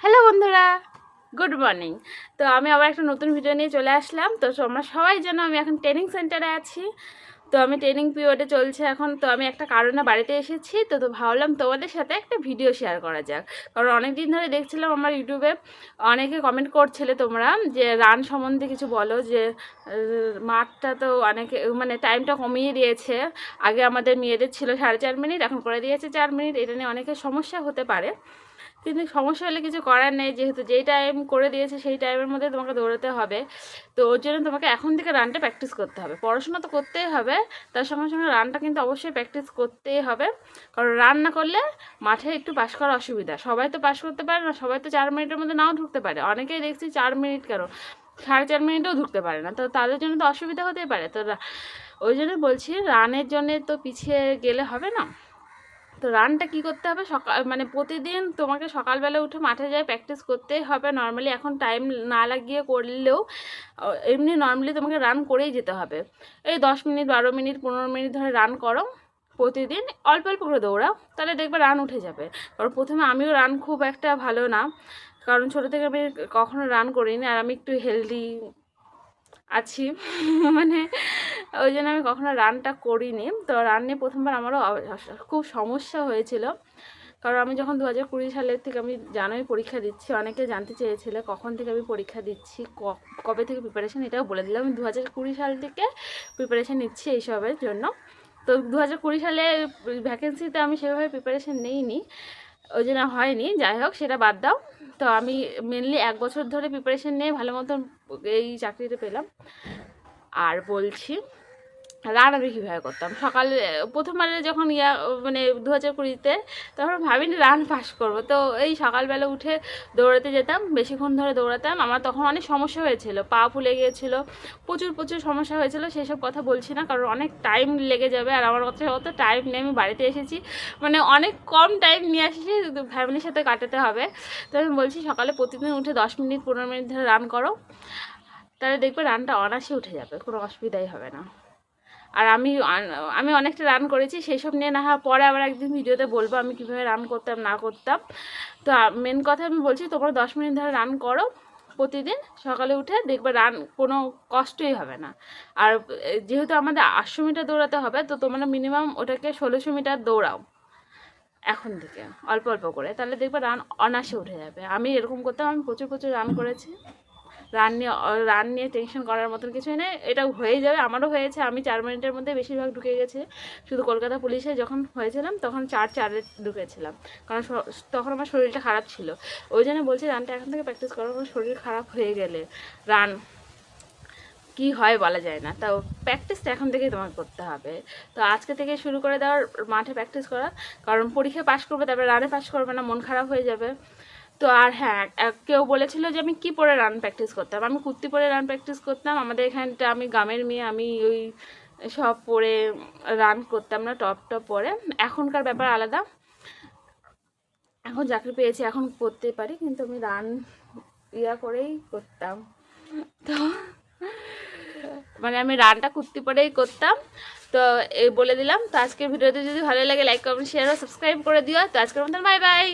Hello বন্ধুরা। Good morning তো আমি আবার একটা নতুন ভিডিও নিয়ে চলে আসলাম। তো তোমরা সবাই জানো আমি এখন ট্রেনিং সেন্টারে আছি। তো আমি ট্রেনিং পিরিয়ডে চলছে এখন, তো আমি একটা কারণে বাড়িতে এসেছি, তো তো ভাবলাম তোমাদের সাথে একটা ভিডিও শেয়ার করা যাক। কারণ অনেক দিন ধরে দেখছিলাম আমার ইউটিউবে অনেকে কমেন্ট করছিলে তোমরা যে রান সম্বন্ধে কিছু বলো যে মাঠটা তো অনেকে মানে টাইমটা কমিয়ে দিয়েছে। আগে আমাদের মেয়েদের ছিল সাড়ে চার মিনিট এখন করে দিয়েছে চার মিনিট এটা নিয়ে অনেকের সমস্যা হতে পারে। কিন্তু সমস্যা হলে কিছু করার নেই, যেহেতু যেই টাইম করে দিয়েছে সেই টাইমের মধ্যে তোমাকে দৌড়াতে হবে। তো ওর জন্য তোমাকে এখন থেকে রানটা প্র্যাকটিস করতে হবে। পড়াশোনা তো করতেই হবে তার সঙ্গে সঙ্গে রানটা কিন্তু অবশ্যই প্র্যাকটিস করতেই হবে। কারণ রান না করলে মাঠে একটু পাস করা অসুবিধা। সবাই তো পাস করতে পারে না, সবাই তো চার মিনিটের মধ্যে নাও ঢুকতে পারে। অনেকেই দেখছি চার মিনিট কেন? সাড়ে চার মিনিটেও ঢুকতে পারে না। তো তাদের জন্য তো অসুবিধা হতেই পারে। তো ওই জন্য বলছি রানের জন্যে তো পিছিয়ে গেলে হবে না? তো রানটা কি করতে হবে? সকাল মানে প্রতিদিন তোমাকে সকালবেলা উঠে মাঠে যায় প্র্যাকটিস করতেই হবে। নর্মালি এখন টাইম না লাগিয়ে করলেও এমনি নর্মালি তোমাকে রান করেই যেতে হবে। এই দশ মিনিট, বারো মিনিট, পনেরো মিনিট ধরে রান করো প্রতিদিন। অল্প অল্প করে দৌড়াও, তাহলে দেখবে রান উঠে যাবে। কারণ প্রথমে আমিও রান খুব একটা ভালো না, কারণ ছোটো থেকে আমি কখনো রান করিনি। আর আমি একটু হেলদি আছি। মানে ওই জন্য আমি কখনো রানটা করিনি। তো রান নিয়ে প্রথমবার আমারও খুব সমস্যা হয়েছিল। কারণ আমি যখন দু হাজার কুড়ি সালের থেকে আমি জানোই পরীক্ষা দিচ্ছি, অনেকে জানতে চেয়েছিলে কখন থেকে আমি পরীক্ষা দিচ্ছি কবে থেকে প্রিপারেশান এটাও বলে দিলাম। আমি দু হাজার কুড়ি সাল থেকে প্রিপারেশান নিচ্ছি এইসবের জন্য। তো দু হাজার কুড়ি সালে ভ্যাকেন্সিতে আমি সেভাবে প্রিপারেশন নিইনি। ওই জন্য হয়নি। যাই হোক, সেটা বাদ দাও। তো আমি মেনলি এক বছর ধরে প্রিপারেশন নিয়ে ভালো মতন এই চাকরিটা পেলাম। আর বলছি রান আমি কীভাবে করতাম। সকালে, প্রথমবারে যখন ইয়া মানে দু হাজার কুড়িতে, তখন ভাবিনি রান পাস করব। তো এই সকালবেলা উঠে দৌড়াতে যেতাম, বেশিক্ষণ ধরে দৌড়াতাম। আমার তখন অনেক সমস্যা হয়েছিল, পা ফুলে গিয়েছিল, প্রচুর প্রচুর সমস্যা হয়েছিল, সেসব কথা বলছি না, কারণ অনেক টাইম লেগে যাবে। আর আমার কাছে অত টাইম নেই আমি বাড়িতে এসেছি মানে অনেক কম টাইম নিয়ে এসেছি ফ্যামিলির সাথে কাটাতে হবে। তো আমি বলছি, সকালে প্রতিদিন উঠে দশ মিনিট, পনেরো মিনিট ধরে রান করো। তাহলে দেখবে রানটা অনাসে উঠে যাবে, কোনো অসুবিধাই হবে না। আর আমি আমি অনেকটা রান করেছি সেই সব নিয়ে না হয় পরে আবার একদিন ভিডিওতে বলব আমি কীভাবে রান করতাম, না করতাম। তো মেন কথা আমি বলছি, তোমরা দশ মিনিট ধরে রান করো প্রতিদিন, সকালে উঠে দেখবে রান কোনো কষ্টই হবে না। আর যেহেতু আমাদের আটশো মিটার দৌড়াতে হবে, তো তোমরা মিনিমাম ওটাকে ষোলোশো মিটার দৌড়াও। এখন থেকে, অল্প অল্প করে, তাহলে দেখবে রান অনাসে উঠে যাবে। আমি এরকম করতাম, আমি প্রচুর প্রচুর রান করেছি। রান নিয়ে রান নিয়ে টেনশন করার মতন কিছুই নেই। এটা হয়ে যাবে, আমারও হয়েছে। আমি চার মিনিটের মধ্যে বেশিরভাগ ঢুকে গেছে। শুধু কলকাতা পুলিশে যখন হয়েছিলাম, তখন চার, চারে ঢুকেছিলাম। কারণ তখন আমার শরীরটা খারাপ ছিল। ওই জন্য বলছি, রানটা এখন থেকে প্র্যাকটিস করার কারণ শরীর খারাপ হয়ে গেলে। রান, কি হয় বলা যায় না। তাও প্র্যাকটিসটা এখন থেকেই তোমাকে করতে হবে। তো আজকে থেকে শুরু করে দেওয়ার মাঠে প্র্যাকটিস করা। কারণ পরীক্ষায় পাশ করবে, তারপরে রানে পাশ করবে না, মন খারাপ হয়ে যাবে। তো আর হ্যাঁ কেউ বলেছিল যে আমি কি পরে রান প্র্যাকটিস করতাম। আমি কুর্তি পরে রান প্র্যাকটিস করতাম। আমাদের এখানটা আমি গ্রামের মেয়ে, আমি ওই সব পরে রান করতাম না টপ টপ পরে। এখনকার ব্যাপার আলাদা। এখন চাকরি পেয়েছি, এখন করতে পারি, কিন্তু আমি রান ইয়া করেই করতাম। তো মানে আমি রানটা কুর্তি পরেই করতাম। তো এই বলে দিলাম। তো আজকের ভিডিওতে যদি ভালো লাগে লাইক কমেন্ট শেয়ার ও সাবস্ক্রাইব করে দিও। তো আজকের মতন বাই বাই